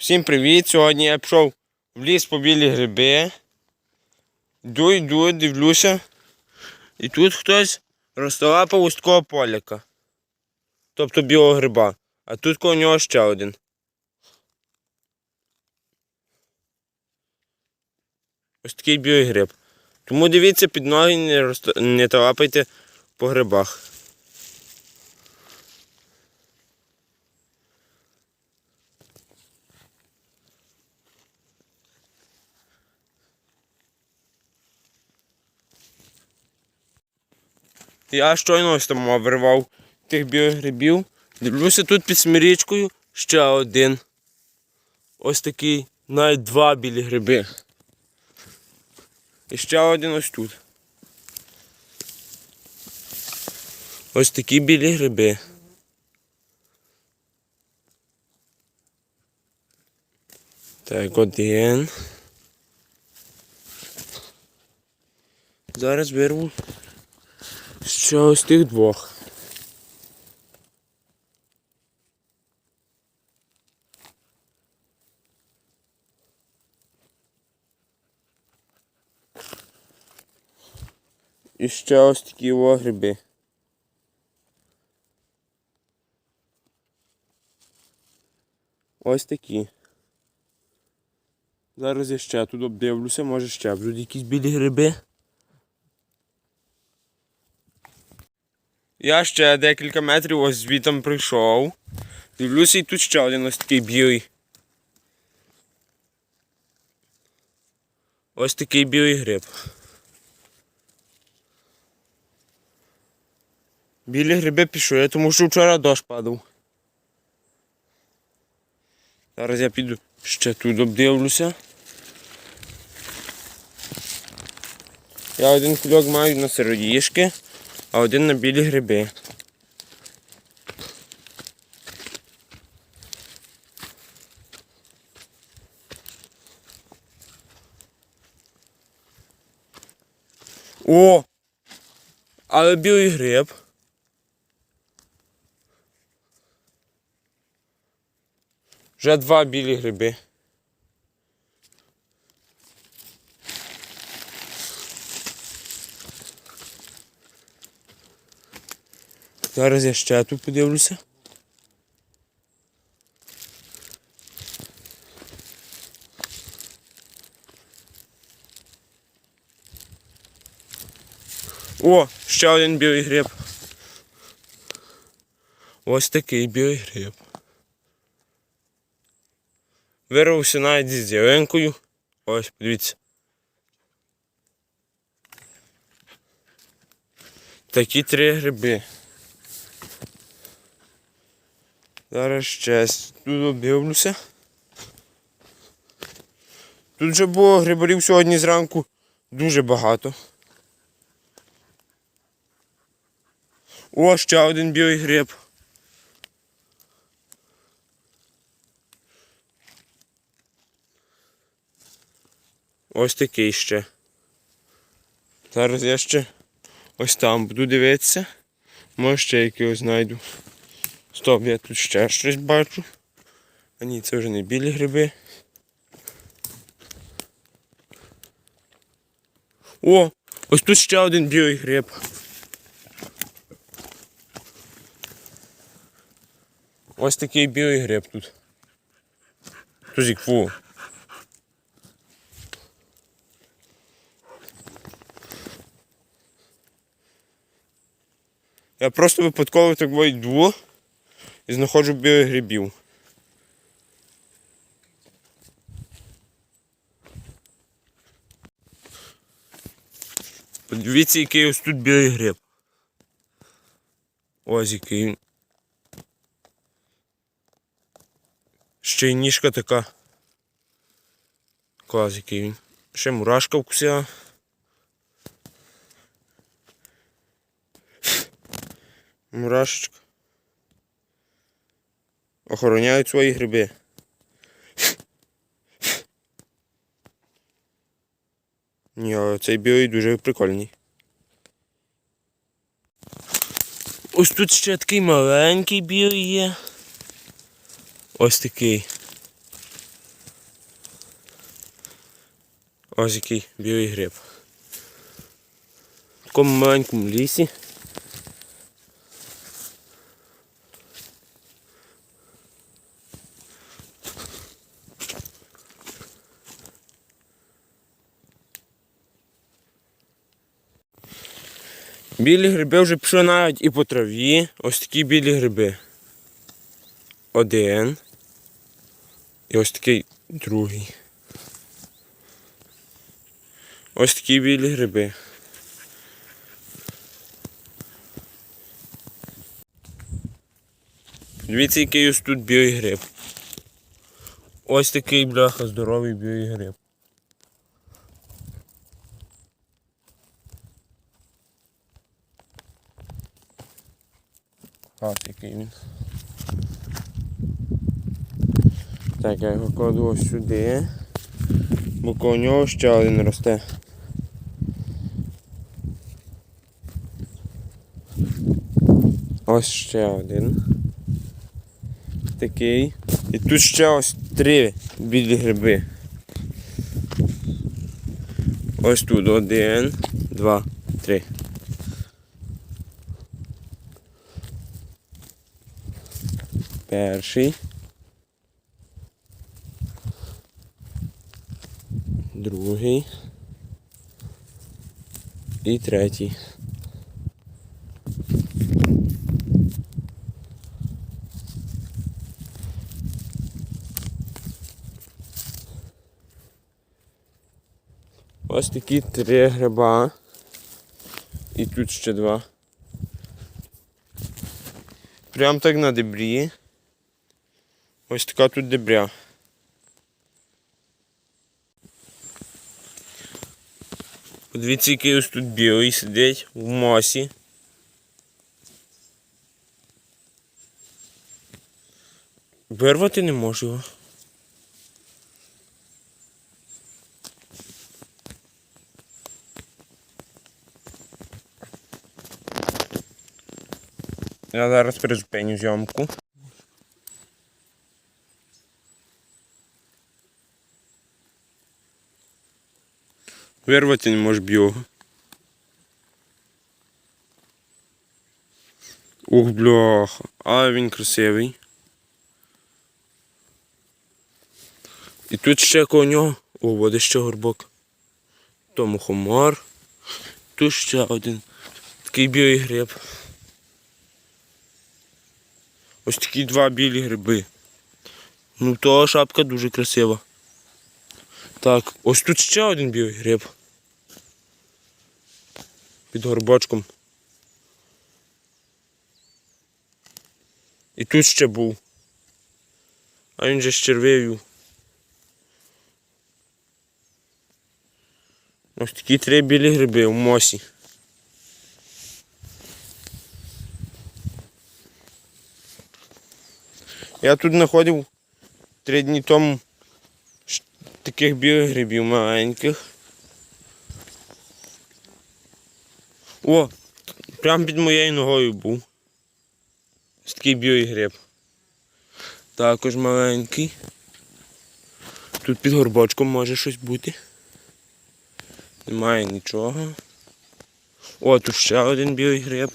Всім привіт! Сьогодні я пішов в ліс по білі гриби. Йду, йду, дивлюся. І тут хтось розталапав ось поляка. Тобто білого гриба. А тут коло нього ще один. Ось такий білий гриб. Тому дивіться під ноги, не, розта... не талапайте по грибах. Я щойно ось там обривав тих білих грибів. Дивлюся тут під смирічкою ще один. Ось такий, навіть два білі гриби. І ще один ось тут. Ось такі білі гриби. Так, один. Зараз вирву ще ось тих двох. І ще ось такі о гриби. Ось такі. Зараз я ще тут обдивлюся, може ще будуть якісь білі гриби. Я ще декілька метрів ось звітом прийшов. Дивлюся і тут ще один ось такий білий. Ось такий білий гриб. Білі гриби пішли, тому що вчора дощ падав. Зараз я піду ще тут обдивлюся. Я один кульок маю на сироїшки, а один на білі гриби. О! Але білий гриб. Вже два білі гриби. Зараз я ще тут подивлюся. О, ще один білий гриб. Ось такий білий гриб. Вирвався навіть зі зеленкою. Ось, подивіться. Такі три гриби. Зараз ще тут обдивлюся. Тут вже було грибарів сьогодні зранку дуже багато. О, ще один білий гриб. Ось такий ще. Зараз я ще ось там буду дивитися. Може ще якогось знайду. Стоп, я тут ще щось бачу. А ні, це вже не білі гриби. О! Ось тут ще один білий гриб. Ось такий білий гриб тут. Тузік, фу. Я просто випадково так йду і знаходжу білих грибів. Подивіться, який ось тут білий гриб. Ось який. Ще й ніжка така. Клас який він. Ще мурашка вкусила. Мурашечка охороняють свої гриби. Ні, а цей білий дуже прикольний. Ось тут ще такий маленький білий є. Ось такий. Ось який білий гриб. В такому маленькому лісі. Білі гриби вже пішли навіть і по траві. Ось такі білі гриби. Один. І ось такий другий. Ось такі білі гриби. Дивіться, який ось тут білий гриб. Ось такий бляха здоровий білий гриб. Ось який він. Так, я його кладу ось сюди. Бо коло нього ще один росте. Ось ще один. Такий. І тут ще ось три білі гриби. Ось тут один, два, три. Перший. Другий. І третій. Ось такі три гриба. І тут ще два. Прям так на дебрі. Ось така тут дебря. Подивіться, який ось тут білий сидить в мосі. Вирвати не можу його. Я зараз призупиню зйомку. Вирвати не можеш білого. Ух, бляха, але він красивий. І тут ще коло нього. О, буде ще горбок. Тому хомар. Тут ще один. Такий білий гриб. Ось такі два білі гриби. Ну то шапка дуже красива. Так, ось тут ще один білий гриб. Під горбочком. І тут ще був. А він же з червив'ю. Ось такі три білі гриби в мосі. Я тут знаходив три дні тому таких білих грибів маленьких. О, прямо під моєю ногою був. Ось такий білий гриб. Також маленький. Тут під горбочком може щось бути. Немає нічого. О, тут ще один білий гриб.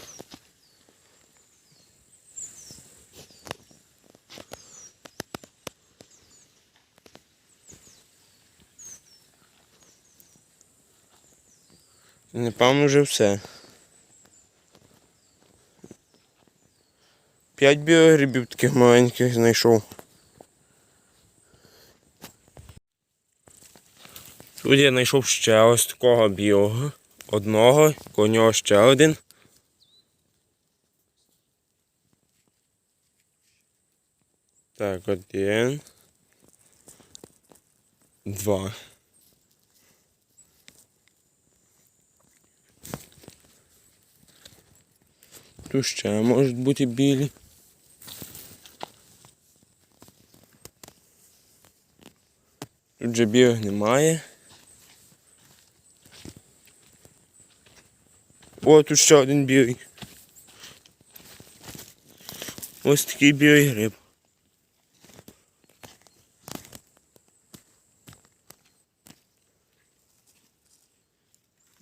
Напевно вже все. П'ять біогрибів таких маленьких знайшов. Тут я знайшов ще ось такого білого. Одного, коло нього ще один. Так, один. Два. Тут ще можуть бути білі. Же немає. О, тут ще один білий. Ось такий білий гриб.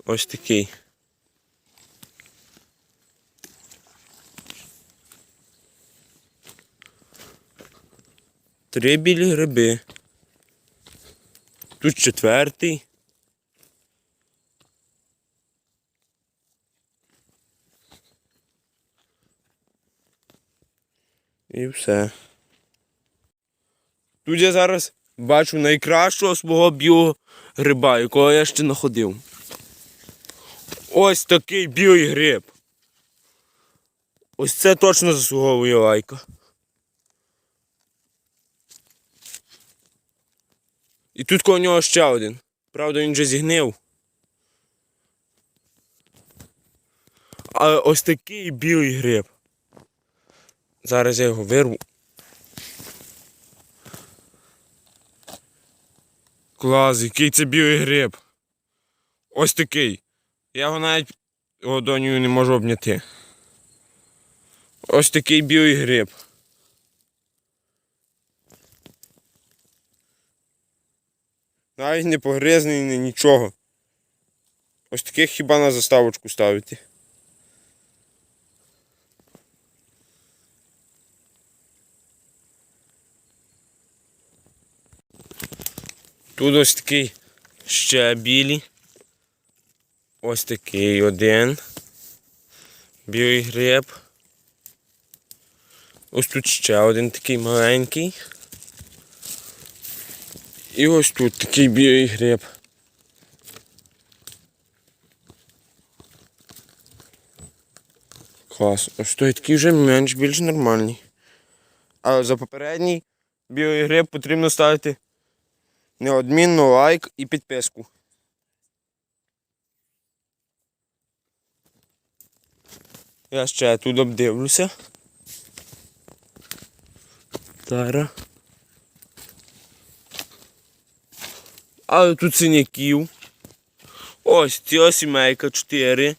Ось такий. Три білі гриби. Тут четвертий. І все. Тут я зараз бачу найкращого свого білого гриба, якого я ще не ходив. Ось такий білий гриб. Ось це точно заслуговує лайка. І тут коло нього ще один. Правда, він вже зігнив. Але ось такий білий гриб. Зараз я його вирву. Клас, який це білий гриб. Ось такий. Я його навіть ладонью не можу обняти. Ось такий білий гриб. Навіть не погризний, ні нічого. Ось таких хіба на заставочку ставити. Тут ось такий ще білий. Ось такий один. Білий гриб. Ось тут ще один такий маленький. І ось тут такий білий гриб. Клас. Ось той такий вже менш більш нормальний. А за попередній білий гриб потрібно ставити неодмінно лайк і підписку. Я ще тут обдивлюся. Тара. Але тут синяків. Ось ціла сімейка 4.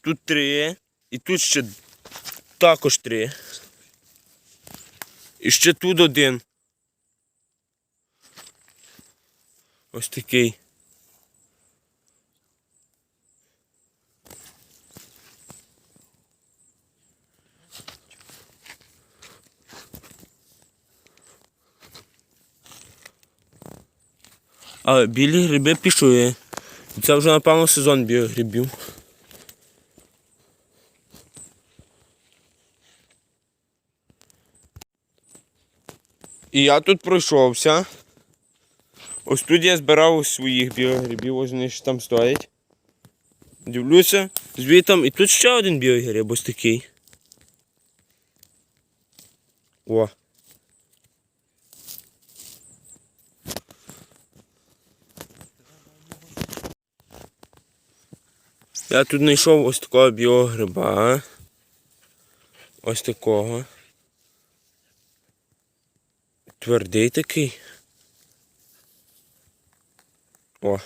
Тут 3. І тут ще також 3. І ще тут один. Ось такий. Але білі гриби пішли. Це вже напевно сезон білих грибів. І я тут пройшовся. Ось тут я збирав своїх білих грибів, ось вони ж там стоять. Дивлюся, звітом, і тут ще один білий гриб, ось такий. О. Я тут знайшов ось такого білого гриба. Ось такого. Твердий такий. О.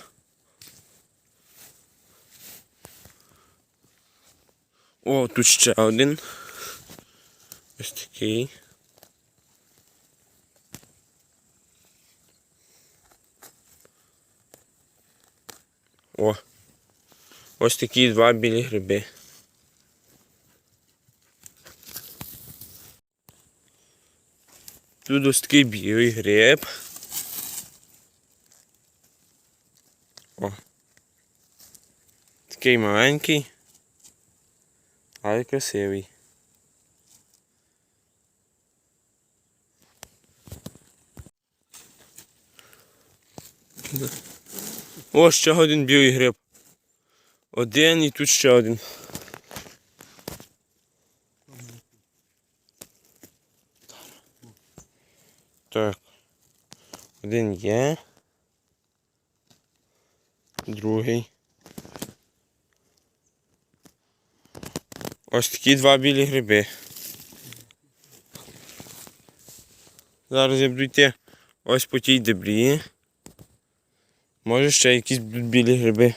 О, тут ще один. Ось такий. О. Ось такі два білі гриби. Тут ось такий білий гриб. О. Такий маленький, але красивий. О, ще один білий гриб. Один і тут ще один. Так. Один є. Другий. Ось такі два білі гриби. Зараз я буду йти ось по тій дебрі. Може ще якісь будуть білі гриби.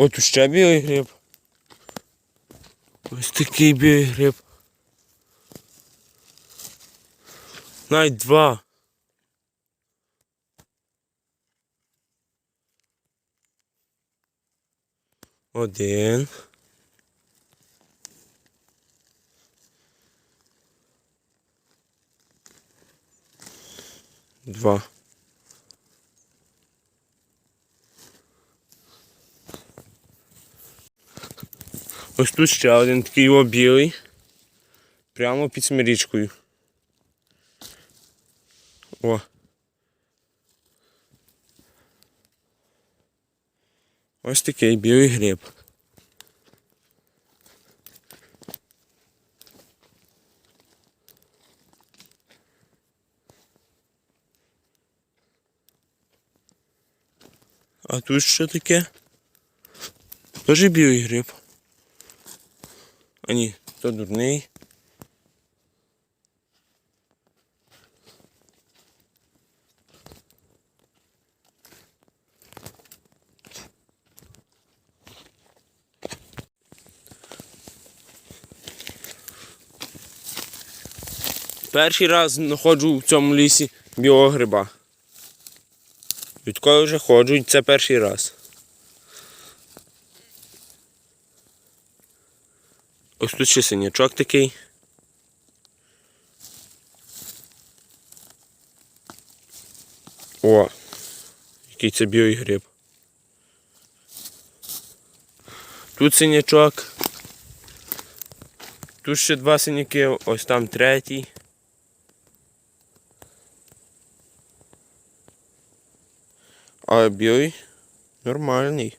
О, тут ще білий гриб. Ось такий білий гриб. Навіть два. Один. Два. Ось тут ще один такий о, білий. Прямо під смирічкою. О. Ось такий білий гриб. А тут що таке? Тоже білий гриб. А ні, то дурний. Перший раз знаходжу в цьому лісі білого гриба. Відколи вже ходжу, і це перший раз. Ось тут ще синячок такий. О, який це білий гриб. Тут синячок. Тут ще два синяки, ось там третій. А білий нормальний.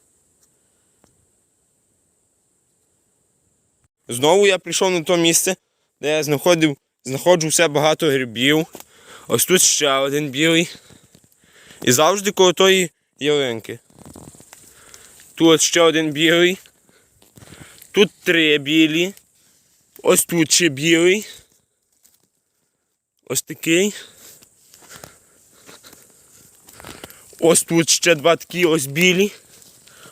Знову я прийшов на те місце, де я знаходив, знаходжу все багато грибів. Ось тут ще один білий. І завжди коло тої ялинки. Тут ще один білий. Тут три білі. Ось тут ще білий. Ось такий. Ось тут ще два такі ось білі.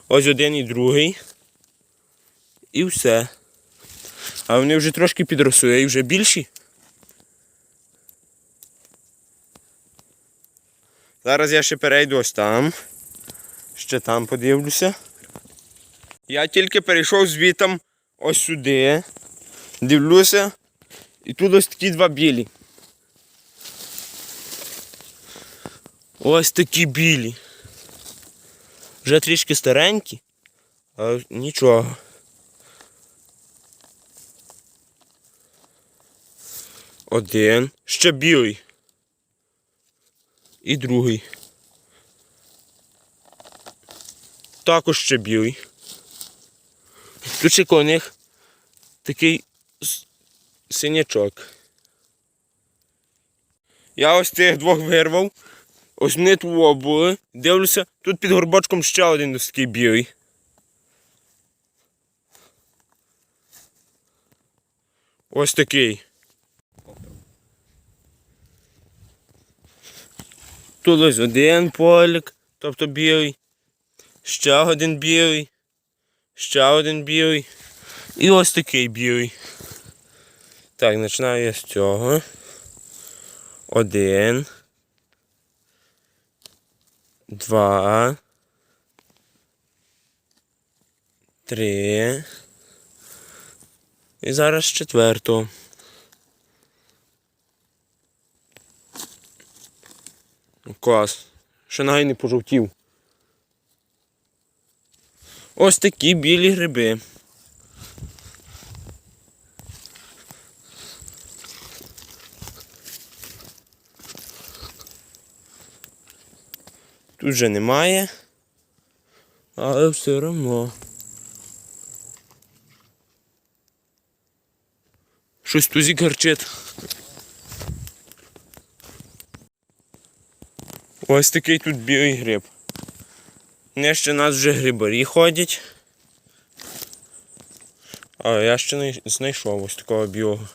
Ось один і другий. І все. А вони вже трошки підросли і вже більші. Зараз я ще перейду ось там. Ще там подивлюся. Я тільки перейшов звітом ось сюди. Дивлюся. І тут ось такі два білі. Ось такі білі. Вже трішки старенькі, але нічого. Один. Ще білий. І другий. Також ще білий. Тут ще коло них такий синячок. Я ось тих двох вирвав. Ось вони тут були. Дивлюся, тут під горбочком ще один ось такий білий. Ось такий. Тут ось один полік, тобто білий. Ще один білий. Ще один білий. І ось такий білий. Так, починаю я з цього. Один. Два. Три. І зараз четвертого. Клас. Навіть не пожовтів. Ось такі білі гриби. Тут вже немає. Але все одно. Щось тузік гарчить. Ось такий тут білий гриб. Не ще нас вже грибарі ходять. А я ще не знайшов ось такого білого.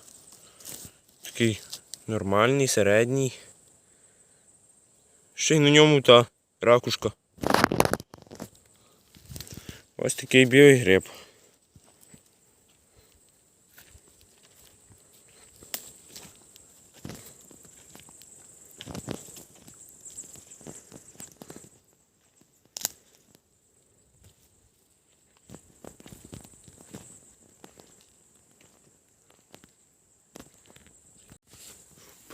Такий нормальний, середній. Ще й на ньому та ракушка. Ось такий білий гриб.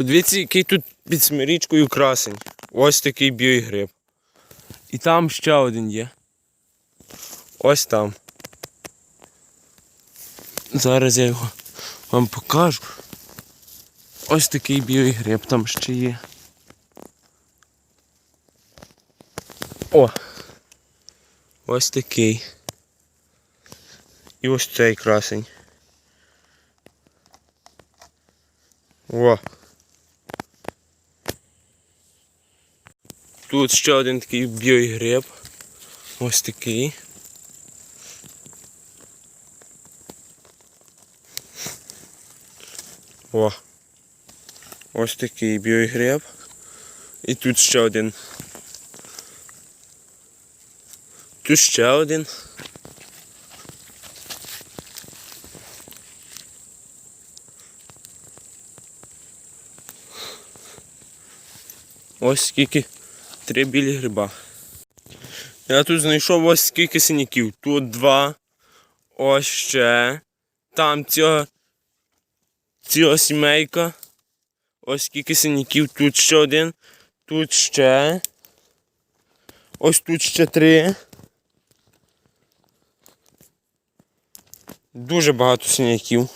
Подивіться, який тут під смирічкою красень. Ось такий білий гриб. І там ще один є. Ось там. Зараз я його вам покажу. Ось такий білий гриб там ще є. О! Ось такий. І ось цей красень. О! Тут ще один такий білий гриб. Ось такий. О! Ось такий білий гриб. І тут ще один. Тут ще один. Ось скільки три білі гриба. Я тут знайшов ось скільки синяків. Тут два. Ось ще. Там цього. Ціла сімейка. Ось скільки синяків. Тут ще один. Тут ще. Ось тут ще три. Дуже багато синяків.